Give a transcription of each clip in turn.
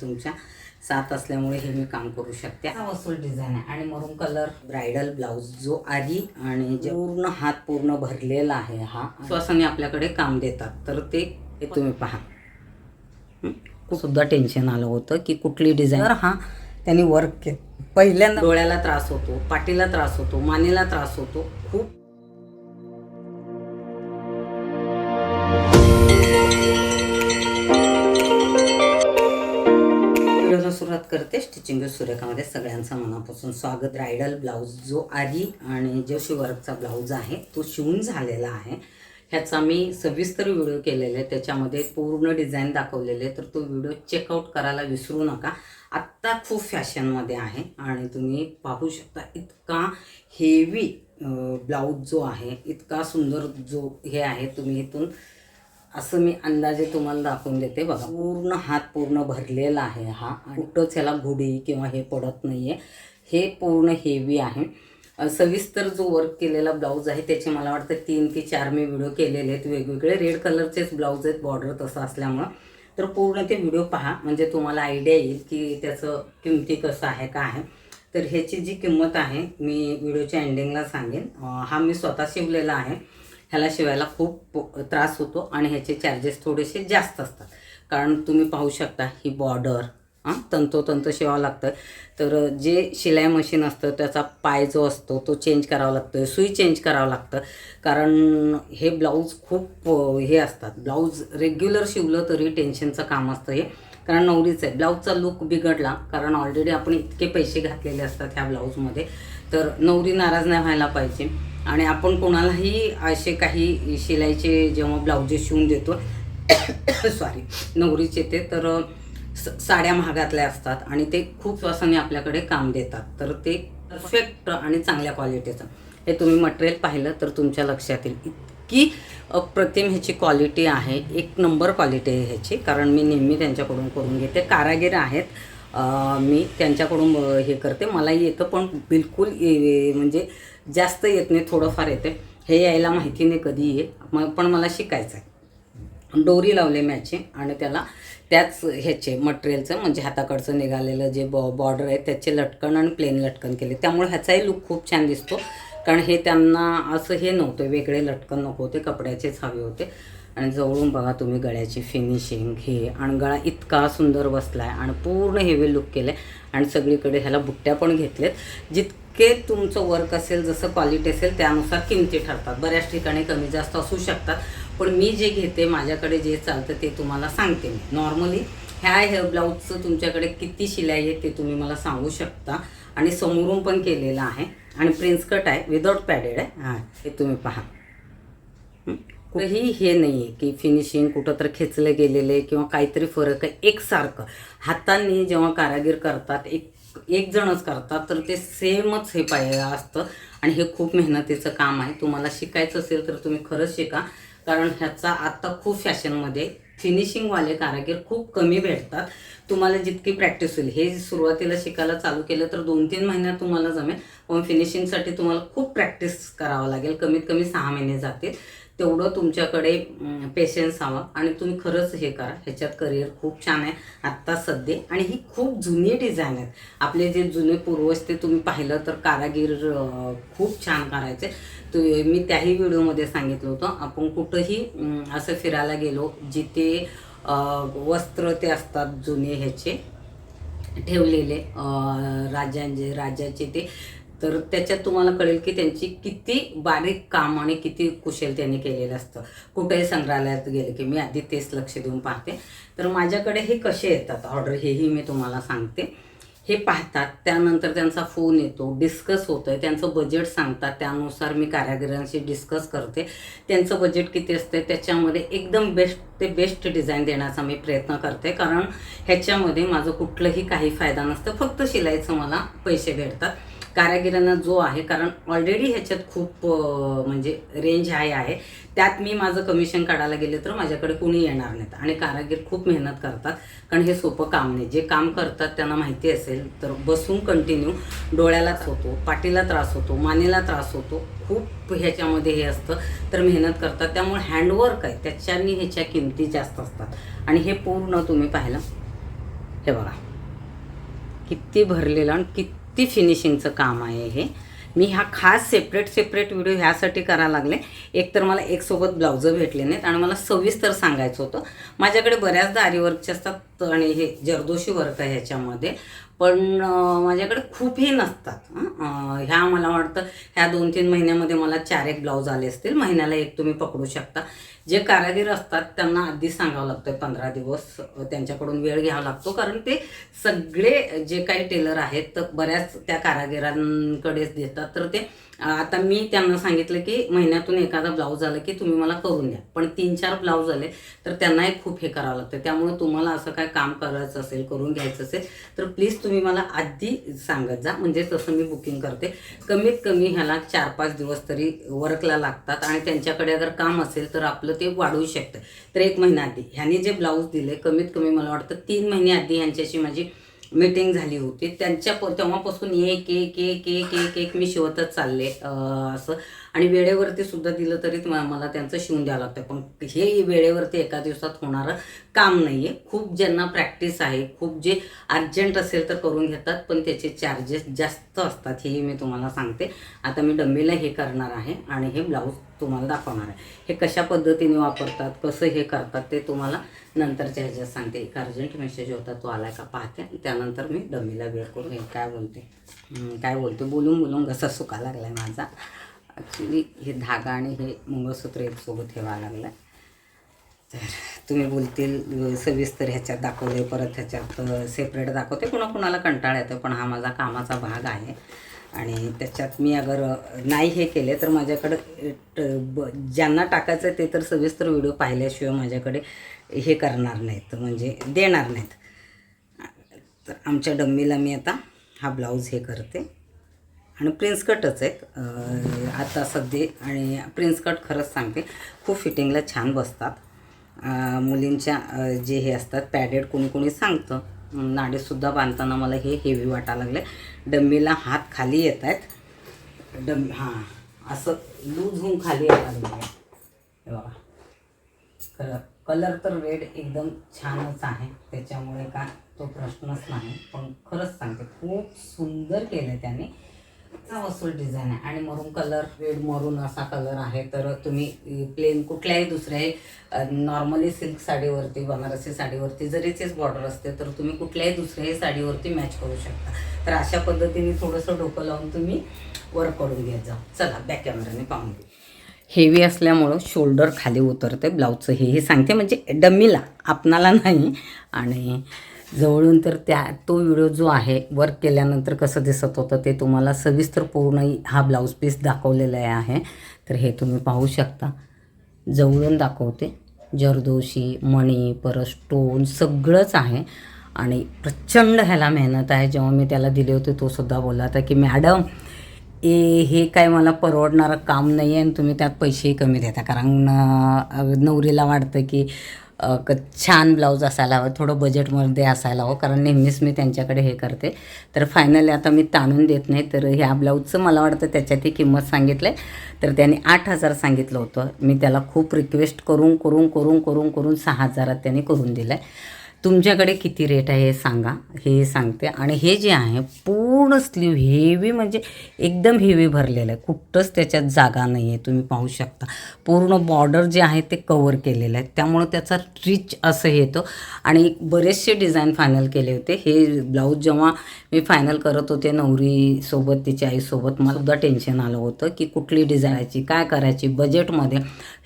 तुमच्या साथ असल्यामुळे हे मी काम करू शकते. हा वसूल डिझाईन आहे. आणि मरून कलर ब्रायडल ब्लाऊज जो आधी आणि जे पूर्ण हात पूर्ण भरलेला आहे हा श्वासाने आपल्याकडे काम देतात. तर ते हे तुम्ही पहा. सुद्धा टेन्शन आलं होतं की कुठली डिझाईन हा त्यांनी वर्क केलं. पहिल्यांदा डोळ्याला त्रास होतो पाठीला त्रास होतो मानेला त्रास होतो. खूप करते स्टिचिंग सूर्यकामध्ये सगळ्यांचा मनापासून स्वागत. रायडल ब्लाऊज जो आधी आणि जो शिवर्कचा ब्लाऊज आहे तो शिवून झालेला आहे. ह्याचा मी सविस्तर व्हिडिओ केलेला आहे त्याच्यामध्ये पूर्ण डिझाईन दाखवलेले आहे तर तो व्हिडिओ चेकआउट करायला विसरू नका. आत्ता खूप फॅशनमध्ये आहे आणि तुम्ही पाहू शकता इतका हेवी ब्लाऊज जो आहे इतका सुंदर जो हे आहे तुम्ही इथून असं मी अंदाजे तुम्हाला दाखवून देते. बघा पूर्ण हात पूर्ण भरलेला आहे हा. आणि कुठंच ह्याला घुडी किंवा हे पडत नाही आहे हे पूर्ण हेवी आहे. सविस्तर जो वर्क केलेला ब्लाऊज आहे त्याचे मला वाटतं तीन की चार मी व्हिडिओ केलेले आहेत वेगवेगळे. रेड कलरचेच ब्लाऊज आहेत बॉर्डर तसं असल्यामुळं. तर पूर्ण ते व्हिडिओ पहा. म्हणजे तुम्हाला आयडिया येईल की त्याचं किमती कसं आहे का आहे. तर ह्याची जी किंमत आहे मी व्हिडिओच्या एंडिंगला सांगेन. हा मी स्वतः शिवलेला आहे. ह्याला शिवायला खूप त्रास होतो आणि ह्याचे चार्जेस थोडेसे जास्त असतात. कारण तुम्ही पाहू शकता ही बॉर्डर हां तंतोतंत शिवावं लागतं. तर जे शिलाई मशीन असतं त्याचा पाय जो असतो तो चेंज करावा लागतो सुई चेंज करावं लागतं. कारण हे ब्लाऊज खूप हे असतात. ब्लाऊज रेग्युलर शिवलं तरी टेन्शनचं काम असतं हे. कारण नवरीचं आहे. ब्लाऊजचा लुक बिघडला कारण ऑलरेडी आपण इतके पैसे घातलेले असतात ह्या ब्लाऊजमध्ये तर नवरी नाराज नाही व्हायला पाहिजे. आणि आपण कोणालाही असे काही शिलाईचे जेव्हा ब्लाऊजेस शिवून देतो सॉरी नवरीचे ते तर स- साड्या महागातल्या असतात आणि ते खूप श्वासाने आपल्याकडे काम देतात. तर ते परफेक्ट आणि चांगल्या क्वालिटीचं हे तुम्ही मटेरियल पाहिलं तर तुमच्या लक्षात येईल इतकी अप्रतिम ह्याची क्वालिटी आहे. एक नंबर क्वालिटी आहे ह्याची कारण मी नेहमी त्यांच्याकडून करून घेते. कारागीर आहेत. मी त्यांच्याकडून हे करते. मलाही येतं पण बिलकुल म्हणजे जास्त येत नाही थोडंफार येते. हे यायला माहिती नाही कधी ये. मग पण मला शिकायचं आहे डोरी लावले मॅचे आणि त्याला त्याच ह्याचे मटेरियलचं म्हणजे हाताकडचं निघालेलं जे बॉ बॉर्डर आहे त्याचे लटकन आणि प्लेन लटकन केले. त्यामुळे ह्याचाही लुक खूप छान दिसतो. कारण हे त्यांना असं हे नव्हतं वेगळे लटकन नको होते कपड्याचेच हवे होते. आणि जवळून बघा तुम्ही गळ्याची फिनिशिंग हे आणि गळा इतका सुंदर बसला आहे आणि पूर्ण हेवी लुक केलं आहे आणि सगळीकडे ह्याला बुट्ट्या पण घेतलेत. जितके तुमचं वर्क असेल जसं क्वालिटी असेल त्यानुसार किमती ठरतात. बऱ्याच ठिकाणी कमी जास्त असू शकतात. पण मी जे घेते माझ्याकडे जे चालतं ते तुम्हाला सांगते मी. नॉर्मली ह्या हेअर ब्लाऊजचं तुमच्याकडे किती शिलाई आहे ते तुम्ही मला सांगू शकता. आणि समोरून पण केलेलं आहे. आणि प्रिन्स कट आहे विदाऊट पॅडेड आहे. हां हे तुम्ही पहा. कुठेही हे नाही आहे की फिनिशिंग कुठं तर खेचले गेलेले किंवा काहीतरी फरक आहे एकसारखं. हातांनी जेव्हा कारागीर करतात एक एक जणच करतात तर ते सेमच हे पाहिजे असतं. आणि हे खूप मेहनतीचं काम आहे. तुम्हाला शिकायचं असेल तर तुम्ही खरंच शिका. कारण ह्याचा आत्ता खूप फॅशनमध्ये फिनिशिंगवाले कारागीर खूप कमी भेटतात. तुम्हाला जितकी प्रॅक्टिस होईल. हे सुरुवातीला शिकायला चालू केलं तर दोन तीन महिन्यात तुम्हाला जमेल. पण फिनिशिंगसाठी तुम्हाला खूप प्रॅक्टिस करावं लागेल. कमीत कमी सहा महिने जातील. तेवढं तुमच्याकडे पेशन्स हवा. आणि तुम्ही खरंच हे करा. ह्याच्यात करिअर खूप छान आहे. आत्ता सध्या. आणि ही खूप जुनी डिझाईन आहेत. आपले जे जुने पूर्वज ते तुम्ही पाहिलं तर कारागीर खूप छान करायचे. तु मी त्याही व्हिडिओमध्ये सांगितलं होतं. आपण कुठंही असं फिरायला गेलो जिथे वस्त्र ते असतात जुने ह्याचे ठेवलेले राजांचे राजाचे ते तर त्याच्यात तुम्हाला कळेल की त्यांची किती बारीक काम आणि किती कुशल त्यांनी केलेलं असतं. कुठेही संग्रहालयात गेले की मी आधी तेच लक्ष देऊन पाहते. तर माझ्याकडे हे कसे येतात? ऑर्डर हेही मी तुम्हाला सांगते. हे पाहतात त्यानंतर त्यांचा फोन येतो डिस्कस होतं आहे त्यांचं बजेट सांगतात त्यानुसार मी कारागिरांशी डिस्कस करते. त्यांचं बजेट किती असते त्याच्यामध्ये एकदम बेस्ट ते बेस्ट डिझाईन देण्याचा मी प्रयत्न करते. कारण ह्याच्यामध्ये माझं कुठलंही काही फायदा नसतं. फक्त शिलाईचं मला पैसे भेटतात. कारागिरांना जो आहे कारण ऑलरेडी ह्याच्यात खूप म्हणजे रेंज हाय आहे. त्यात मी माझं कमिशन काढायला गेले तर माझ्याकडे कोणी येणार नाहीत. आणि कारागीर खूप मेहनत करतात कारण हे सोपं काम नाही. जे काम करतात त्यांना माहिती असेल तर बसून कंटिन्यू डोळ्यालाच होतो पाठीला त्रास होतो मानेला त्रास होतो. खूप ह्याच्यामध्ये हे असतं. तर मेहनत करतात. त्यामुळे हँडवर्क आहे. त्याच्यानी ह्याच्या किमती जास्त असतात. आणि हे पूर्ण तुम्ही पाहिलं. हे बघा. किती भरलेलं आणि किती फिनिशिंगचं काम आहे हे. मी हा खास सेपरेट सेपरेट व्हिडिओ ह्यासाठी करायला लागले. एक तर मला एक सोबत भेटले नाहीत आणि मला सविस्तर सांगायचं होतं. माझ्याकडे बऱ्याचदा आरीवर्कचे असतात आणि हे जरदोशी वर्क आहे ह्याच्यामध्ये. पण माझ्याकडे खूप हे नसतात ह्या मला वाटतं ह्या दोन तीन महिन्यामध्ये मला चार एक ब्लाऊज आले असतील. महिन्याला एक तुम्ही पकडू शकता. जे कारागीर असतात त्यांना आधी सांगावं लागतं पंधरा दिवस त्यांच्याकडून वेळ घ्यावा लागतो. कारण ते सगळे जे काही टेलर आहेत तर बऱ्याच त्या कारागिरांकडेच देतात. तर ते आता मी त्यांना सांगितलं की महिन्यातून एखादा ब्लाऊज आला की तुम्ही मला करून द्या. पण तीन चार ब्लाऊज आले तर त्यांनाही खूप हे करावं लागतं. त्यामुळे तुम्हाला असं काय काम करायचं असेल करून घ्यायचं असेल तर प्लीज तुम्ही मला आधी सांगत जा. म्हणजे तसं मी बुकिंग करते. कमीत कमी ह्याला चार पाच दिवस तरी वर्कला लागतात आणि त्यांच्याकडे अगर काम असेल तर आपलं ते वाढवू शकतं. तर एक महिना आधी. ह्याने जे ब्लाऊज दिले कमीत कमी मला वाटतं तीन महिने आधी ह्यांच्याशी माझी मीटिंग झाली होती. त्यांच्या प- तेव्हापासून एक एक एक एक एक एक मी शिवतच चालले असं. आणि वेळेवरती सुद्धा दिलं तरी मला त्यांचं शिवून द्यावं लागतं. पण हे वेळेवरती एका दिवसात होणारं काम नाही आहे खूप ज्यांना प्रॅक्टिस आहे खूप जे अर्जंट असेल तर करून घेतात पण त्याचे चार्जेस जास्त असतात हेही मी तुम्हाला सांगते. आता मी डम्मीला हे करणार आहे आणि हे ब्लाऊज तुम्हाला दाखवणार आहे. हे कशा पद्धतीने वापरतात कसं हे करतात ते तुम्हाला नंतरच्या ह्याच्यात सांगते एक अर्जंट मेसेज होता तो आलाय का पाहते. त्यानंतर मी डमीला वेळ करून हे काय बोलते? काय बोलते? बोलून बोलून घसा सुका लागलाय माझा. ॲक्च्युली हे धागा आणि हे मंगळसूत्र एक सोबत लागलं लागलाय. तर तुम्ही बोलतील सविस्तर ह्याच्यात दाखवले परत ह्याच्यात सेपरेट दाखवते. कुणाकुणाला कंटाळा येतो पण हा माझा कामाचा भाग आहे. आणि त्याच्यात मी अगर नाही हे केले तर माझ्याकडं ट- ब- ज्यांना टाकायचं ते तर सविस्तर व्हिडिओ पाहिल्याशिवाय माझ्याकडे हे करणार नाहीत म्हणजे देणार नाहीत. तर आमच्या डम्मीला मी आता हा ब्लाऊज हे करते. आणि प्रिन्स कटच आहेत. आता सध्या आणि प्रिन्स कट खरंच सांगते खूप फिटिंगला छान बसतात. मुलींच्या जे हे असतात पॅडेड कोणी कोणी सांगतं नाडेसुद्धा बांधताना मला हे हेवी वाटायला लागले डम्मीला हात खाली येत आहेत. डम हां असं लूज होऊन खाली यायला लागलं हे बघा. कलर कलर तर रेड एकदम छानच आहे. त्याच्यामुळे का तो प्रश्नच नाही. पण खरंच सांगते खूप सुंदर केलं आहे त्याने. चा वसूल डिझाईन आहे. आणि मरून कलर रेड मरून असा कलर आहे तर तुम्ही प्लेन कुठल्याही दुसऱ्याही नॉर्मली सिल्क साडीवरती बनारसी साडीवरती जरी तेच बॉर्डर असते तर तुम्ही कुठल्याही दुसऱ्याही साडीवरती मॅच करू शकता. तर अशा पद्धतीने थोडंसं डोकं लावून तुम्ही वर करून घेत जा. चला बॅक कॅमेराने पाहून घे हेवी असल्यामुळं शोल्डर खाली उतरते ब्लाऊजचं हे हे सांगते म्हणजे डम्मीला आपणाला नाही. आणि जवळून तर त्या तो व्हिडिओ जो आहे वर्क केल्यानंतर कसं दिसत होतं ते तुम्हाला सविस्तर पूर्ण हा ब्लाऊज पीस दाखवलेला आहे. तर हे तुम्ही पाहू शकता. जवळून दाखवते. जरदोशी मणी परत स्टोन सगळंच आहे. आणि प्रचंड ह्याला मेहनत आहे. जेव्हा मी त्याला दिले होते तो सुद्धा बोलला होता की मॅडम ए हे काय मला परवडणारं काम नाही आहे आणि तुम्ही त्यात पैसेही कमी देता. कारण नवरीला वाटतं की छान ब्लाऊज असायला हवं थोडं बजेटमध्ये असायला हवं कारण नेहमीच मी त्यांच्याकडे हे करते. तर फायनली आता मी ताणून देत नाही तर ह्या ब्लाऊजचं मला वाटतं त्याच्यात किंमत सांगितलं. आहे तर त्याने आठ हजार सांगितलं होतं. मी त्याला खूप रिक्वेस्ट करून करून करून करून करून सहा हजारात त्याने करून दिलं आहे तुमच्याकडे किती रेट आहे हे सांगा हे सांगते. आणि हे जे आहे पूर्ण स्लीव हेवी म्हणजे एकदम हेवी भरलेलं आहे. कुठंच त्याच्यात जागा नाही आहे तुम्ही पाहू शकता. पूर्ण बॉर्डर जे आहे ते कवर केलेलं आहे. त्यामुळं त्याचा रिच असं येतो. आणि बरेचसे डिझाईन फायनल केले होते. हे ब्लाऊज जेव्हा मी फायनल करत होते नवरीसोबत तिच्या आईसोबत मला सुद्धा टेन्शन आलं होतं की कुठली डिझाईनची काय करायची. बजेटमध्ये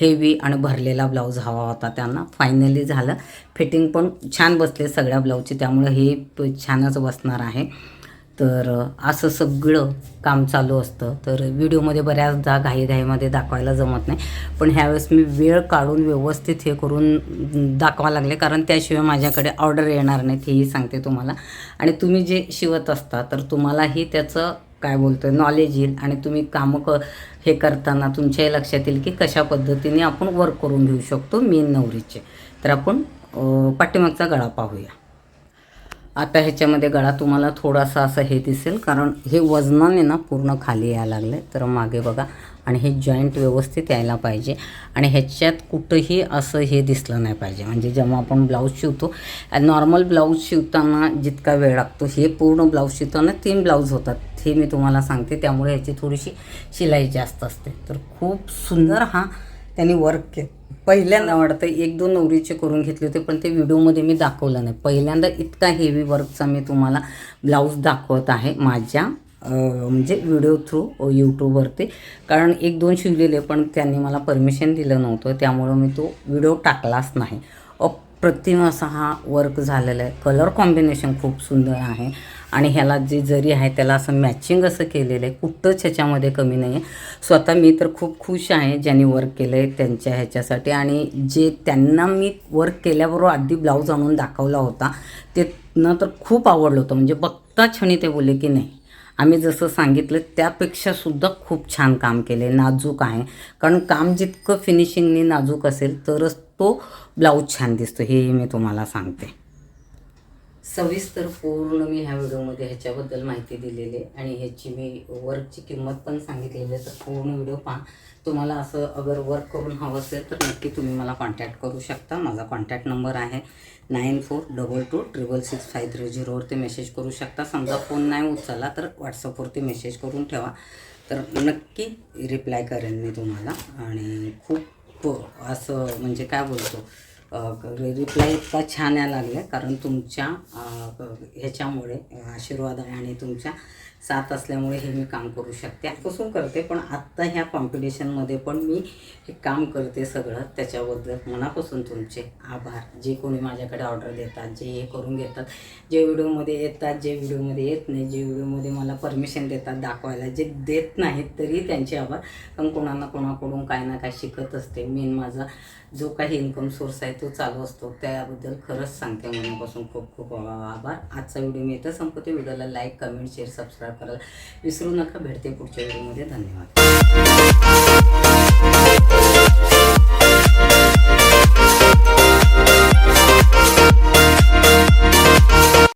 हेवी आणि भरलेला ब्लाऊज हवा होता त्यांना. फायनली झालं. फिटिंग पण छान बसले सगळ्या ब्लाऊजची त्यामुळे हे छानच बसणार आहे. तर असं सगळं काम चालू असतं. तर व्हिडिओमध्ये बऱ्याचदा घाईघाईमध्ये दाखवायला जमत नाही. पण ह्यावेळेस मी वेळ काढून व्यवस्थित हे करून दाखवा लागले कारण त्याशिवाय माझ्याकडे ऑर्डर येणार नाहीत हेही सांगते तुम्हाला. आणि तुम्ही जे शिवत असता तर तुम्हालाही त्याचं काय बोलतो नॉलेज येईल. आणि तुम्ही कामं क हे करताना तुमच्याही लक्षात येईल की कशा पद्धतीने आपण वर्क करून घेऊ शकतो मेन नवरीचे. तर आपण पाठीमागचा गळा पाहूया. आता ह्याच्यामध्ये गळा तुम्हाला थोडासा असं हे दिसेल कारण हे वजनाने ना पूर्ण खाली यायला लागलं आहे तर मागे बघा आणि हे जॉईंट व्यवस्थित यायला पाहिजे. आणि ह्याच्यात कुठंही असं हे दिसलं नाही पाहिजे. म्हणजे जेव्हा आपण ब्लाऊज शिवतो नॉर्मल ब्लाऊज शिवताना जितका वेळ लागतो हे पूर्ण ब्लाऊज शिवताना तीन ब्लाऊज होतात. हे मी तुम्हाला सांगते त्यामुळे ह्याची थोडीशी शिलाई जास्त असते. तर खूप सुंदर हा त्यांनी वर्क केला. पहिल्यांदा वाटतं एक दोन नवरीचे करून घेतले होते पण ते व्हिडिओमध्ये मी दाखवलं नाही. पहिल्यांदा इतका हेवी वर्कचा मी तुम्हाला ब्लाऊज दाखवत आहे माझ्या म्हणजे व्हिडिओ थ्रू यूट्यूबवरती कारण एक दोन शिवलेले पण त्यांनी मला परमिशन दिलं नव्हतं त्यामुळं मी तो व्हिडिओ टाकलाच नाही. अप्रतिम असा हा वर्क झालेला आहे. कलर कॉम्बिनेशन खूप सुंदर आहे. आणि ह्याला जे जरी आहे त्याला असं मॅचिंग असं केलेलं आहे कुठंच ह्याच्यामध्ये कमी नाही आहे स्वतः मी तर खूप खुश आहे ज्यांनी वर्क केलं आहे त्यांच्या ह्याच्यासाठी आणि जे त्यांना मी वर्क केल्याबरोबर आधी ब्लाऊज आणून दाखवला होता ते न तर खूप आवडलं होतं. म्हणजे बघता क्षणी ते बोलले की नाही. आम्ही जसं सांगितलं त्यापेक्षा सुद्धा खूप छान काम केले नाजूक आहे. कारण काम जितकं फिनिशिंगनी नाजूक असेल तरच तो ब्लाऊज छान दिसतो हेही मी तुम्हाला सांगते. सविस्तर पूर्ण मी ह्या व्हिडिओमध्ये ह्याच्याबद्दल माहिती दिलेली आहे. आणि ह्याची मी वर्कची किंमत पण सांगितलेली आहे तर पूर्ण व्हिडिओ पहा. तुम्हाला असं अगर वर्क करून हवं असेल तर नक्की तुम्ही मला कॉन्टॅक्ट करू शकता. माझा कॉन्टॅक्ट नंबर आहे nine four double two triple six five three झिरोवरती message करू शकता. समजा फोन नाही उचलला तर व्हॉट्सअपवरती मेसेज करून ठेवा. तर नक्की रिप्लाय करेन मी तुम्हाला. आणि खूप असं म्हणजे काय बोलतो? रिप्लाय इतका छान यायला लागला कारण तुमच्या ह्याच्यामुळे आशीर्वाद आहे आणि तुमच्या साथ असल्यामुळे हे मी काम करू शकते. आजपासून करते पण आत्ता ह्या कॉम्पिटिशनमध्ये पण मी हे काम करते सगळं. त्याच्याबद्दल मनापासून तुमचे आभार. जे कोणी माझ्याकडे ऑर्डर देतात जे हे करून घेतात जे व्हिडिओमध्ये येतात जे व्हिडिओमध्ये येत नाही जे व्हिडिओमध्ये मला परमिशन देतात दाखवायला जे देत नाहीत तरी त्यांचे आभार. कारण कोणाला कोणाकडून काय ना काय शिकत असते. मेन माझा जो काही इन्कम सोर्स आहे तो चालू असतो. त्याबद्दल खरंच सांगते. मनापासून खूप खूप आभार. आजचा व्हिडिओ मी इथं संपतो व्हिडिओला लाईक कमेंट शेअर सबस्क्राईब करायला विसरू नका. भेटते पुढच्या व्हिडिओमध्ये. धन्यवाद.